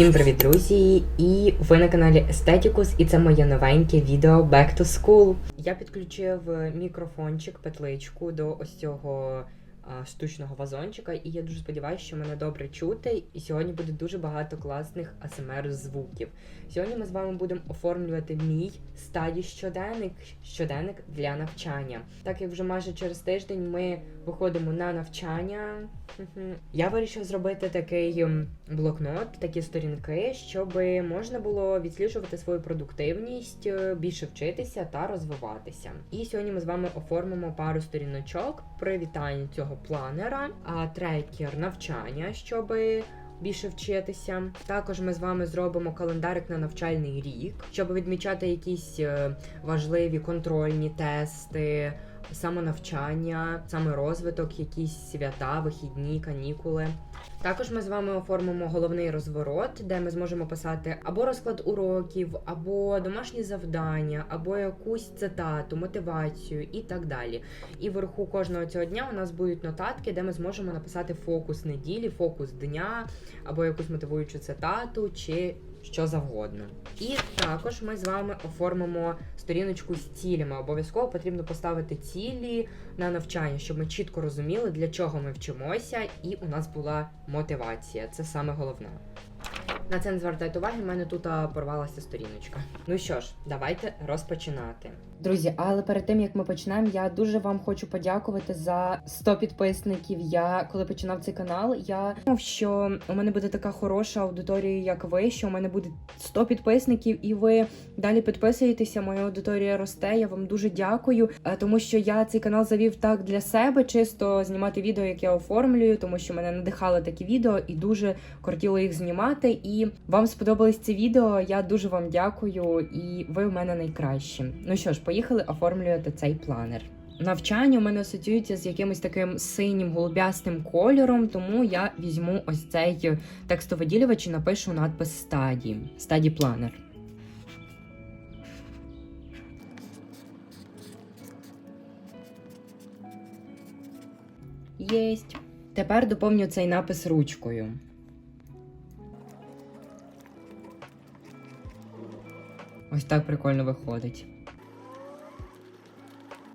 Всім привіт, друзі! І ви на каналі Естетикус, і це моє новеньке відео Back to School. Я підключив мікрофончик, петличку до ось цього штучного вазончика, і я дуже сподіваюся, що мене добре чути. І сьогодні буде дуже багато класних АСМР звуків. Сьогодні ми з вами будемо оформлювати мій стадій щоденник, щоденник для навчання. Так як вже майже через тиждень ми виходимо на навчання. Я вирішив зробити такий блокнот, такі сторінки, щоб можна було відсліджувати свою продуктивність, е, більше вчитися та розвиватися. І сьогодні ми з вами оформимо пару сторіночок привітання цього планера, трекер навчання, щоб більше вчитися. Також ми з вами зробимо календарик на навчальний рік, щоб відмічати якісь е, важливі контрольні тести, самонавчання, саморозвиток, якісь свята, вихідні, канікули. Також ми з вами оформимо головний розворот, де ми зможемо писати або розклад уроків, або домашні завдання, або якусь цитату, мотивацію і так далі. І вверху кожного цього дня у нас будуть нотатки, де ми зможемо написати фокус неділі, фокус дня, або якусь мотивуючу цитату, чи що завгодно. І також ми з вами оформимо сторіночку з цілями. Обов'язково потрібно поставити цілі на навчання, щоб ми чітко розуміли, для чого ми вчимося, і у нас була мотивація. Це саме головне. На це не звертайте уваги, в мене тут порвалася сторіночка. Ну що ж, давайте розпочинати. Друзі, але перед тим як ми почнемо, я дуже вам хочу подякувати за 100 підписників. Я коли починав цей канал, я думав, що у мене буде така хороша аудиторія, як ви, що у мене буде 100 підписників, і ви далі підписуєтеся. Моя аудиторія росте. Я вам дуже дякую, е, тому що я цей канал завів так для себе, чисто знімати відео, як я оформлюю, тому що мене надихали такі відео і дуже кортіло їх знімати. І вам сподобались ці відео. Я дуже вам дякую, і ви в мене найкращі. Ну що ж, поїхали оформлювати цей планер. Навчання у мене асоціюється з якимось таким синім голубястим кольором, тому я візьму ось цей текстовиділювач і напишу надпис стаді. Стаді планер. Єсть. Тепер доповню цей напис ручкою. Ось так прикольно виходить.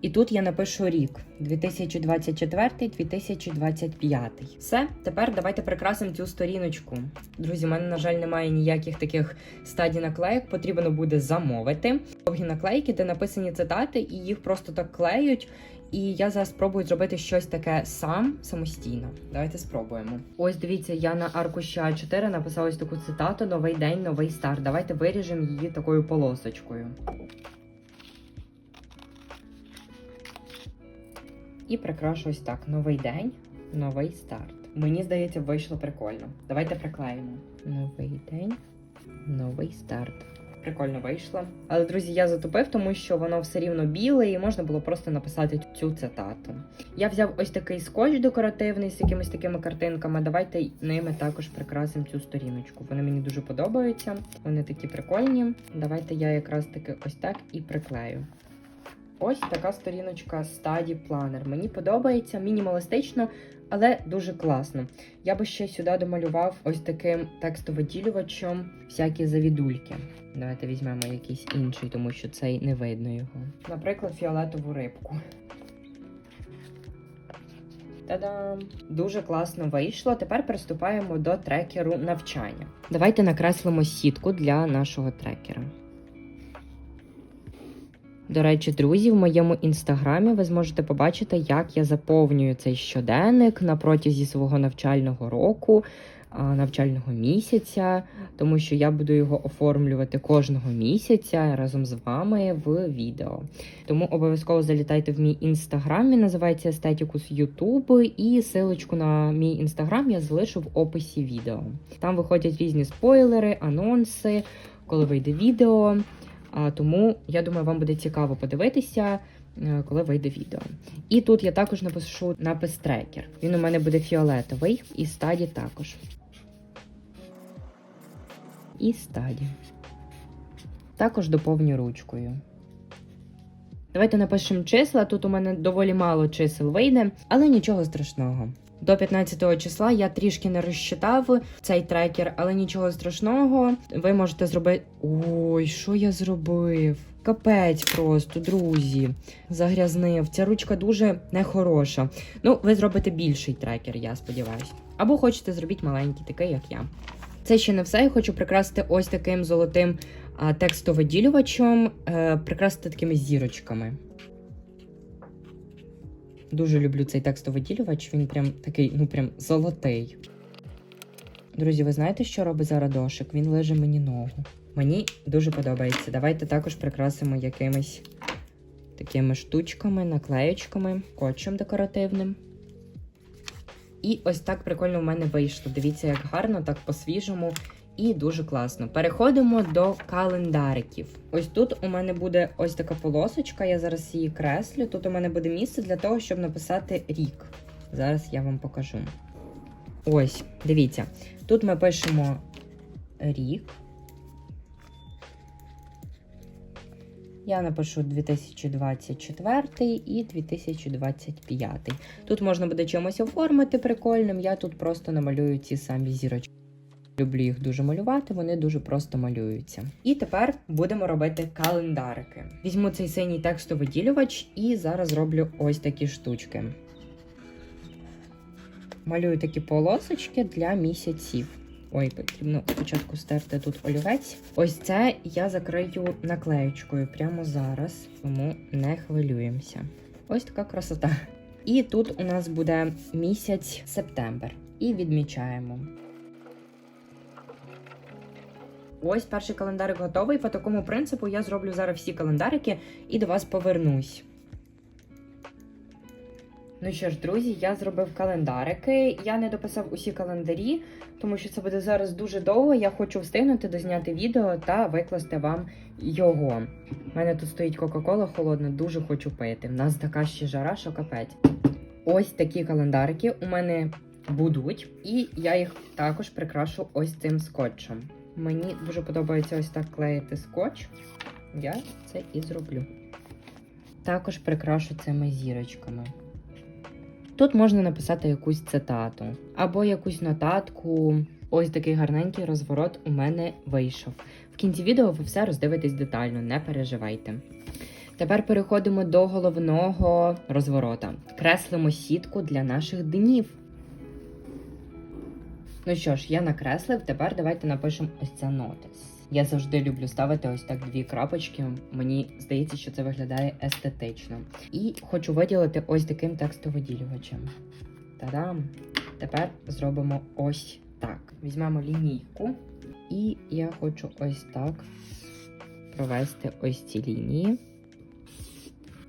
І тут я напишу рік 2024-2025. Все, тепер давайте прикрасимо цю сторіночку. Друзі, у мене, на жаль, немає ніяких таких стадій наклеїк. Потрібно буде замовити. Довгі наклейки, де написані цитати, і їх просто так клеють. І я зараз спробую зробити щось таке сам самостійно. Давайте спробуємо. Ось дивіться, я на аркуші А4 написала ось таку цитату: Новий день, новий старт. Давайте виріжемо її такою полосочкою. І прикрашу ось так: новий день, новий старт. Мені здається, вийшло прикольно. Давайте приклеїмо. Новий день, новий старт. Прикольно вийшло. Але, друзі, я затупив, тому що воно все рівно біле, і можна було просто написати цю цитату. Я взяв ось такий скотч декоративний з якимись такими картинками. Давайте ними також прикрасимо цю сторіночку. Вони мені дуже подобаються. Вони такі прикольні. Давайте я якраз таки ось так і приклею. Ось така сторіночка стаді планер. Мені подобається мінімалістично, але дуже класно. Я би ще сюди домалював ось таким текстовиділювачем всякі завідульки. Давайте візьмемо якийсь інший, тому що цей не видно його. Наприклад, фіолетову рибку. Та-дам! Дуже класно вийшло. Тепер приступаємо до трекеру навчання. Давайте накреслимо сітку для нашого трекера. До речі, друзі, в моєму інстаграмі ви зможете побачити, як я заповнюю цей щоденник на протязі свого навчального року, навчального місяця, тому що я буду його оформлювати кожного місяця разом з вами в відео. Тому обов'язково залітайте в мій інстаграм, він називається Естетікус YouTube, і силочку на мій інстаграм я залишу в описі відео. Там виходять різні спойлери, анонси, коли вийде відео. Тому я думаю, вам буде цікаво подивитися, е, коли вийде відео. І тут я також напишу напис трекер. Він у мене буде фіолетовий, і стаді також. І стаді. Також доповню ручкою. Давайте напишемо числа. Тут у мене доволі мало чисел вийде, але нічого страшного. До 15 числа я трішки не розчитав цей трекер, але нічого страшного. Ви можете зробити. Ой, що я зробив? Капець просто, друзі. Загрязнив. Ця ручка дуже нехороша. Ну, ви зробите більший трекер, я сподіваюся. Або хочете зробити маленький, такий, як я. Це ще не все. Я хочу прикрасити ось таким золотим текстовиділювачем, е, прикрасити такими зірочками. Дуже люблю цей текстовиділювач, він прям такий, ну прям золотий. Друзі, ви знаєте, що робить зараз дошик? Він лиже мені ногу. Мені дуже подобається. Давайте також прикрасимо якимись такими штучками, наклеєчками, скотчем декоративним. І ось так прикольно в мене вийшло. Дивіться, як гарно, так по-свіжому і дуже класно. Переходимо до календариків. Ось тут у мене буде ось така полосочка, я зараз її креслю. Тут у мене буде місце для того, щоб написати рік. Зараз я вам покажу. Ось, дивіться. Тут ми пишемо рік. Я напишу 2024 і 2025. Тут можна буде чимось оформити прикольним. Я тут просто намалюю ці самі зірочки. Люблю їх дуже малювати, вони дуже просто малюються. І тепер будемо робити календарики. Візьму цей синій текстовиділювач і зараз роблю ось такі штучки. Малюю такі полосочки для місяців. Ой, потрібно спочатку стерти тут олівець. Ось це я закрию наклеєчкою прямо зараз, тому не хвилюємося. Ось така красота. І тут у нас буде місяць септембр. І відмічаємо. Ось перший календарик готовий. По такому принципу я зроблю зараз всі календарики і до вас повернусь. Ну що ж, друзі, я зробив календарики. Я не дописав усі календарі, тому що це буде зараз дуже довго. Я хочу встигнути дозняти відео та викласти вам його. У мене тут стоїть Кока-Кола холодна, дуже хочу пити. У нас така ще жара, що капець. Ось такі календарики у мене будуть, і я їх також прикрашу ось цим скотчем. Мені дуже подобається ось так клеїти скотч. Я це і зроблю. Також прикрашу цими зірочками. Тут можна написати якусь цитату або якусь нотатку. Ось такий гарненький розворот у мене вийшов. В кінці відео ви все роздивитесь детально, не переживайте. Тепер переходимо до головного розворота. Креслимо сітку для наших днів. Ну що ж, я накреслив, тепер давайте напишемо ось це нотис. Я завжди люблю ставити ось так дві крапочки. Мені здається, що це виглядає естетично. І хочу виділити ось таким текстовиділювачем. Та-дам! Тепер зробимо ось так. Візьмемо лінійку, і я хочу ось так провести ось ці лінії.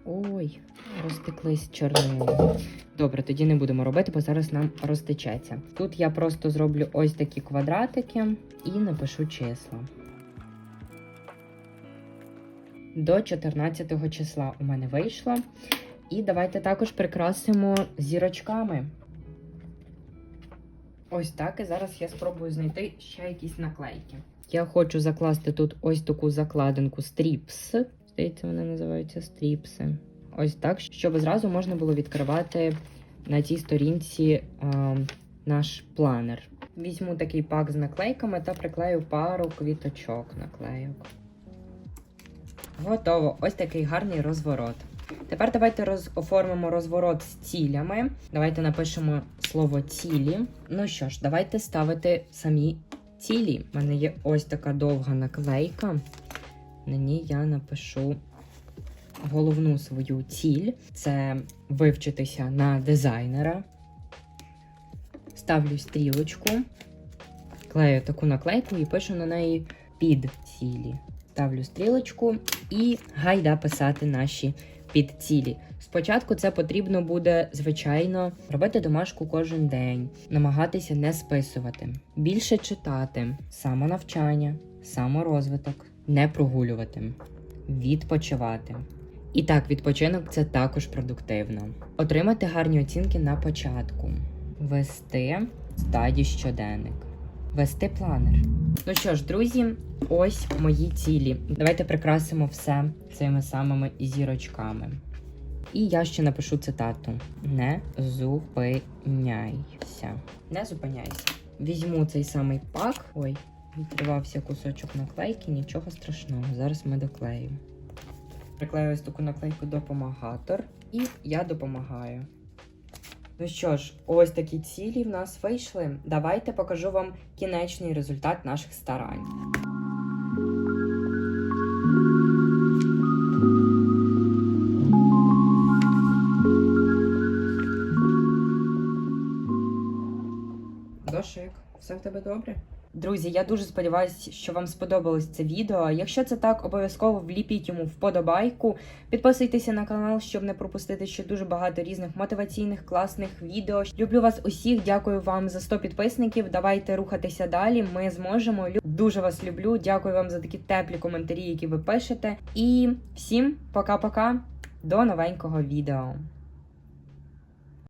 Ой, розтеклись чорнило. Добре, тоді не будемо робити, бо зараз нам розтечеться. Тут я просто зроблю ось такі квадратики і напишу числа. До 14 числа у мене вийшло. І давайте також прикрасимо зірочками. Ось так. І зараз я спробую знайти ще якісь наклейки. Я хочу закласти тут ось таку закладинку стріпс. Здається, вони називаються стріпси. Ось так, щоб зразу можна було відкривати на цій сторінці а, наш планер. Візьму такий пак з наклейками та приклею пару квіточок наклейок. Готово. Ось такий гарний розворот. Тепер давайте роз... оформимо розворот з цілями. Давайте напишемо слово цілі. Ну що ж, давайте ставити самі цілі. У мене є ось така довга наклейка. На ній я напишу головну свою ціль це вивчитися на дизайнера. Ставлю стрілочку, клею таку наклейку і пишу на неї під цілі. Ставлю стрілочку і гайда писати наші підцілі. Спочатку це потрібно буде, звичайно, робити домашку кожен день, намагатися не списувати, більше читати, самонавчання, саморозвиток, не прогулювати, відпочивати. І так, відпочинок це також продуктивно. Отримати гарні оцінки на початку, вести стаді щоденник, вести планер. Ну що ж, друзі, ось мої цілі. Давайте прикрасимо все цими самими зірочками. І я ще напишу цитату: Не зупиняйся. Не зупиняйся. Візьму цей самий пак. Ой, відривався кусочок наклейки, нічого страшного. Зараз ми доклеїмо. Приклею ось таку наклейку допомагатор, і я допомагаю. Ну що ж, ось такі цілі в нас вийшли. Давайте покажу вам кінечний результат наших старань. Дошик, все в тебе добре? Друзі, я дуже сподіваюся, що вам сподобалось це відео. Якщо це так, обов'язково вліпіть йому вподобайку. Підписуйтеся на канал, щоб не пропустити ще дуже багато різних мотиваційних класних відео. Люблю вас усіх, дякую вам за 100 підписників. Давайте рухатися далі. Ми зможемо. Дуже вас люблю. Дякую вам за такі теплі коментарі, які ви пишете. І всім пока-пока. До новенького відео.